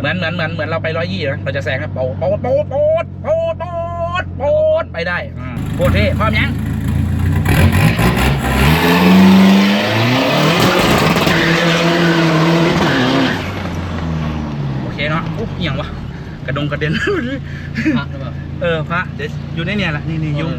เหมือนเหมือนเหมือนเหมือนเราไปร้อยยี่นะเราจะแซงครับโป๊ดโป๊ดโป๊ดโป๊ดโป๊ดโป๊ดโป๊ดไปได้อ่าโคตรเท่พร้อมยังโอเคเนาะอุ๊บเอียงวะกระดงกระเด็น พระหรือเปล่าเออพระเดี๋ยวอยู่ในเนี่ยแหละนี่นี่อเอยุ่อ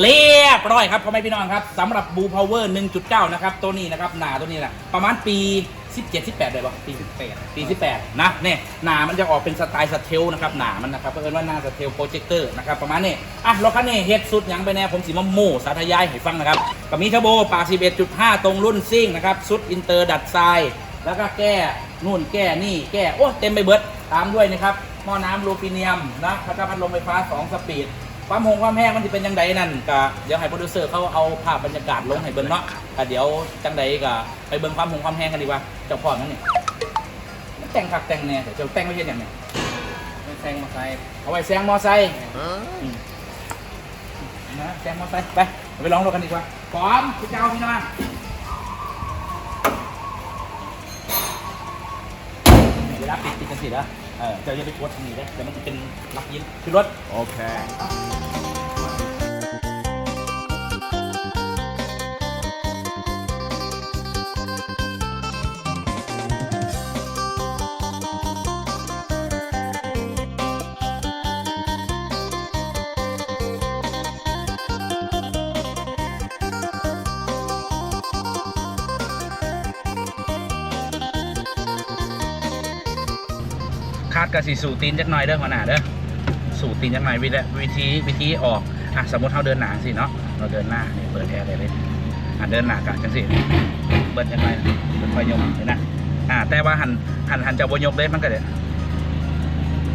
เรียบร้อยครับพ่อแม่พี่น้องครับสำหรับบูพาวเวอร์1.9 นะครับ ตัวนี้นะครับ หนาตัวนี้แหละประมาณปี 17 18เลยป่ะปี 18 ปี 18 นะเนี่ยหนามันจะออกเป็นสไตล์สเทลนะครับ หนามันนะครับเพื่อนว่าหน้าสเทลโปรเจคเตอร์นะครับ ประมาณนี้อะรถคันนี้เฮดสุดยังไปแน่ผมสีมะม่สาธยายให้ฟังนะครับกับมีเทอร์โบปาก 11.5 ตรงรุ่นซิ่งนะครับสุดอินเตอร์ดัดทรายแล้วก็แก้นู่นแก้นี่แก้โอ้เต็มไปเบิดตามด้วยนะครับหม้อน้ำลูฟิเนียมนะพัดลมไฟฟ้า 2 สปีด ความหงความแห้งมันจะเป็นยังไงนั่นก็เดี๋ยวให้โปรดิวเซอร์เขาเอาภาพบรรยากาศลงให้เบิ่งเนาะก็เดี๋ยวจังใดก็ไปเบิ่งความหงความแห้งกันดีกว่าเจ้าพ่อนั่นนี่มันแต่งคักแต่งแน่แต่เจ้าแต่งไม่ใช่อย่างนี้ไม่แซงมาใส่เอาไว้แซงมอไซค์อืมนะแซงมอไซค์ไปไปลองรถกันดีกว่าพร้อมพี่เจ้าพี่น้องเวลาปิดปิดกันสินะเออเจ้าอย่าไปกดทางนี้เลยเดี๋ยวมันจะเป็นลักยินคือรถ Okay. ค ดกระสีสู่ตีนจักหน่อยเด้อหัวหน้าเด้อสู่ตีนจักหน่อยวิธีวิธีวิธีออกอะสมมติเราเดินหนาสิเนาะเราเดินหน้าเนี่ยเปิดแอร์เลยเลยอะเดินหนากะจังสิเปิดจังไงเปิดไฟยกเห็นนะอ่า แต่ว่าหันหันหันจะบยกเลยมันก็เดี๋ยว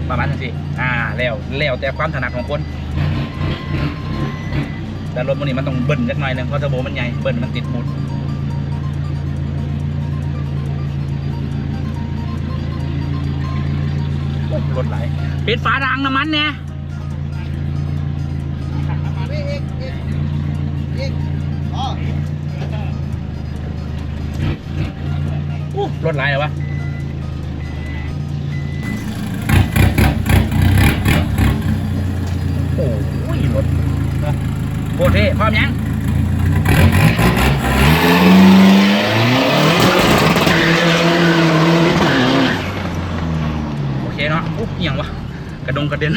ประมาณจังสิอ่าแล้วแล้วแต่ความถนัดของคนแต่รถมันนี้มันต้องเบิ้ลจักหน่อยนึงเพราะเทอร์โบมันใหญ่เบิ้ลมันติดบูท รถไหลปิดฝาทางน้ำมันเนี่ยรถไหลเหรอวะโอ้ยรถโคตรเท่พร้อมยัง โอเคเนาะอุ๊ยเอียงวะ กระ ดงกระเด็น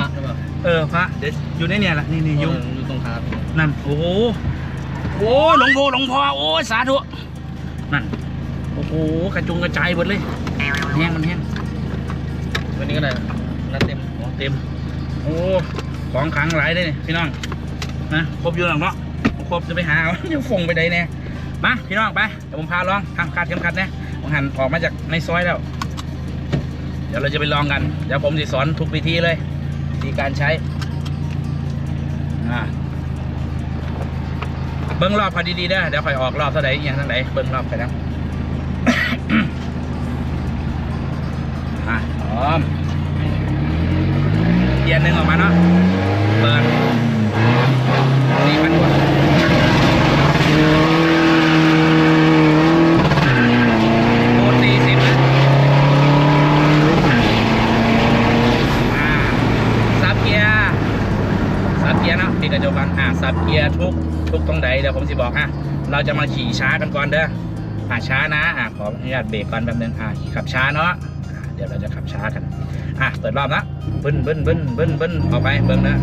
พระหรือเปล่าเออพระเดี๋ยวอยู่ในเนี่ยแหละนี่นี่เออยู่ออยู่ตรงขานั่นโอ้โหโอ้หลวงพ่อหลวงพ่อโอ้ยสาธุนั่นโอ้โหกระจุงกระจายหมดเลยแห้งมันแห้งวันนี้ก็ได้นัดเต็มโอ้เต็ม โอ้ของขลังหลายเลยนี่พี่น้องนะครบอยู่หรอกเนาะบ่ครบจะไปหาเอายังฟงไปใดแน่มาพี่น้องไปเดี๋ยวผมพาลองทำคาดเข็มขัดนะผมหันออกมาจากในซอยแล้วเดี๋ยวเราจะไปลองกัน เดี๋ยวผมจะสอนทุกวิธีเลยวิธีการใช้อ่าเบิ้งรอบพอดีๆได้เดี๋ยวค่อยออกรอบเท่าไหร่อย่างเท่าไหร่เบิ้งรอบไปนะอะพร้อมเกียร์หนึ่งออกมาเนาะ เปิดสี่พันกว่าโคตรสี่สิบนะอ่าซับเกียร์ซั บเกียร์เนาะปิดกระจกกันอ่าซับเกียร์ทุกทุกตรงใดเดี๋ยวผมสิบอกอะเราจะมาขี่ช้ากันก่อนเด้ออ่าช้านะอ่าขออนุญาตเบรกก่อนแป๊บนึงอ่าขับช้าเนาะอ่าเดี๋ยวเราจะขับช้ากันอะเปิดรอบนะบึ้นบึ้นบึ้นบึ้นบึ้นออกไปเบิ่งนะ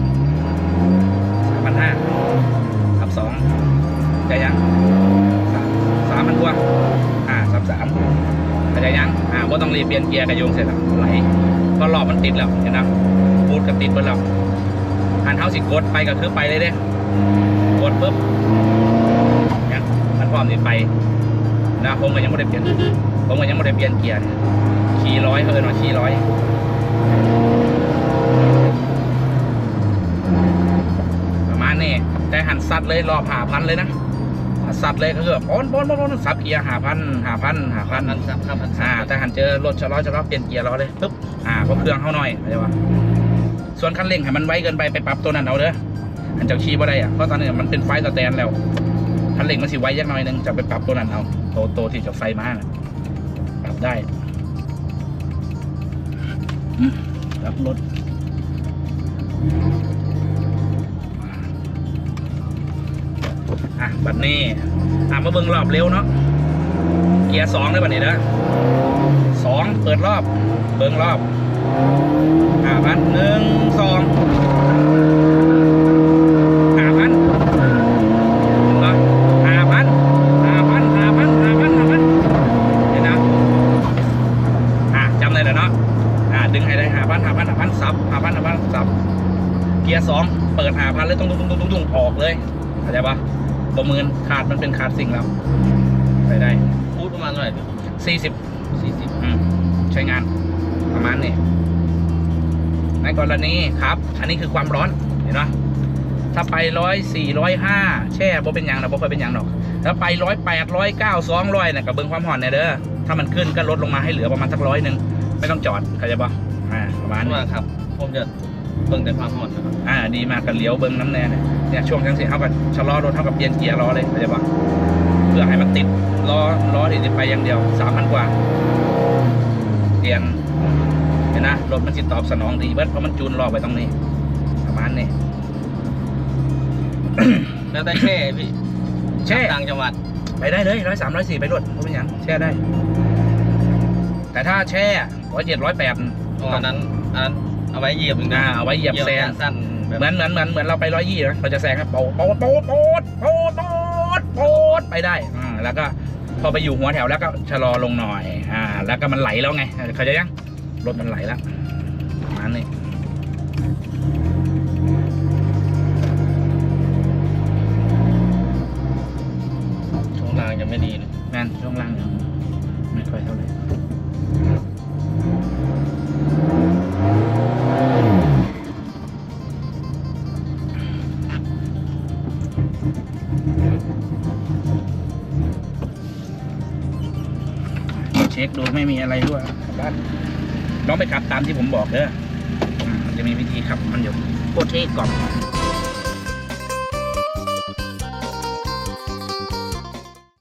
สามพันห้าขับสองใจยังสามสามพันกว่าอ่าสามสามใจยังอ่าว่าต้องรีบเปลี่ยนเกียร์กระโยงเสร็จแล้วไหลเพราะรอบมันติดแล้วเห็นไหมบูทก็ติดเบิดแล้ว หันเท้าสิกดไปก็คือไปเลยเด้กดปุ๊บเนี่ยมันพร้อมที่ไปนะผมก็ยังไม่ได้เปลี่ยนผมก็ยังไม่ได้เปลี่ยนเกียร์เนี่ยขี่ร้อยเขาเอินว่าขี่ร้อยประมาณนี้แต่หันซัดเลยรอผ่าพันเลยนะสัตว์เลยก็คือแบบโอนโอนโอนโอนสับเกียร์หาพันหาพันหาพันพันสามพันสาอ่ามแต่หันเจอรถชะลอชะลอเปลี่ยนเกียร์เราเลยปุ๊บอ่าเพราะเครื่องเข้าหน่อยเข้าใจปะ ส่วนคันเร่งให้มันไวเกินไปไปปรับตัวนั้นเอาเด้อหันเจ้าขี่บ่ได้อะเพราะตอนนี้มันเป็นไฟสแตนแล้วคันเร่งมันสิไวยักหน่อยนึงจะไปปรับตัวนั้นเอาโตโตที่จะไฟมาน่ะปรับได้ปรับรถอะบัดนี้อะมาเบิ่งรอบเร็วเนาะเกียร์สองได้บัดนี้เด้อสองเปิดรอบ เบิ้งรอบ ห้าพันหนึ่งสองห้าพันห้าพันห้าพันห้าพันห้าพันห้าพันเห็นนะอะจำได้แล้วเนาะอะดึงให้ได้ห้าพันห้าพันห้าพันซับห้าพันห้าพันซับเกียร์สองเปิดห้าพันเลยตุ้งตุ้งตุ้งตุ้งตุ้งออกเลยเข้าใจปะประเมินขาดมันเป็นขาดสิ่งแล้วใส่ได้พูดประมาณเท่าไหร่พี่สี่สิบสี่สิบอืมใช้งาน ประมาณนี้ในกรณีครับ อันนี้คือความร้อนเห็นไหมถ้าไปร้อยสี่ร้อยห้าแช่บ่เป็นหยังนะบ่ค่อยเป็นหยังหรอกถ้าไปร้อยแปดร้อยเก้าสองร้อยเนี่ยกับเบิ้งความห่อนเนี่ยเด้อถ้ามันขึ้นก็ลดลงมาให้เหลือประมาณสักร้อยหนึ่งไม่ต้องจอดเข้าใจปะอ่าประมาณเพราะนี้ว่าครับผมจะเบิ่งแต่ความหอนนะครับอ่าดีมากกันเลี้ยวเบิ้งน้ำแน่เนี่ยเนี่ยช่วงทั้งสี่เท่ากับชะลอรถเท่ากับเปลี่ยนเกียร์ล้อเลยเข้าใจปะเพื่อให้มันติดล้อล้อที่ติดไปอย่างเดียวสามพันกว่าเตียง เห็นนะรถมันสิตอบสนองดีเบิดเพราะมันจูนรอบไปตรงนี้ ประมาณนี้แล้วแต่แช่พี่แช่ต่างจังหวัด ไปได้เลยร้อยสามร้อยสี่ไปรถเพราะเป็นหยังแช่ได้ แต่ถ้าแช่ร้อยเจ็ดร้อยแปดอ๋ออันนั้นอันนั้นเอาไว้เหยียบหนึ่งอ่าเอาไว้เหยียบแซงสั้นแบบเหมือนเหมือนเหมือนเหมือนเราไปร้อยยี่นะเราจะแซงครับโป๊ดโป๊ดโป๊ดโป๊ดโป๊ดโป๊ดโป๊ดไปได้อ่าแล้วก็พอไปอยู่หัวแถวแล้วก็ชะลอลงหน่อย อ่า แล้วก็มันไหลแล้วไง เขาใจยัง รถมันไหลแล้วประมาณนี้ช่วงล่างยังไม่ดีเลยแมนช่วงล่างยังไม่ค่อยเท่าไหร่เช็คดูไม่มีอะไรด้วยกลับบ้าน น้องไปขับตามที่ผมบอกเด้ออ่ามันจะมีวิธีขับมันอยู่โคตรเท่กล่อง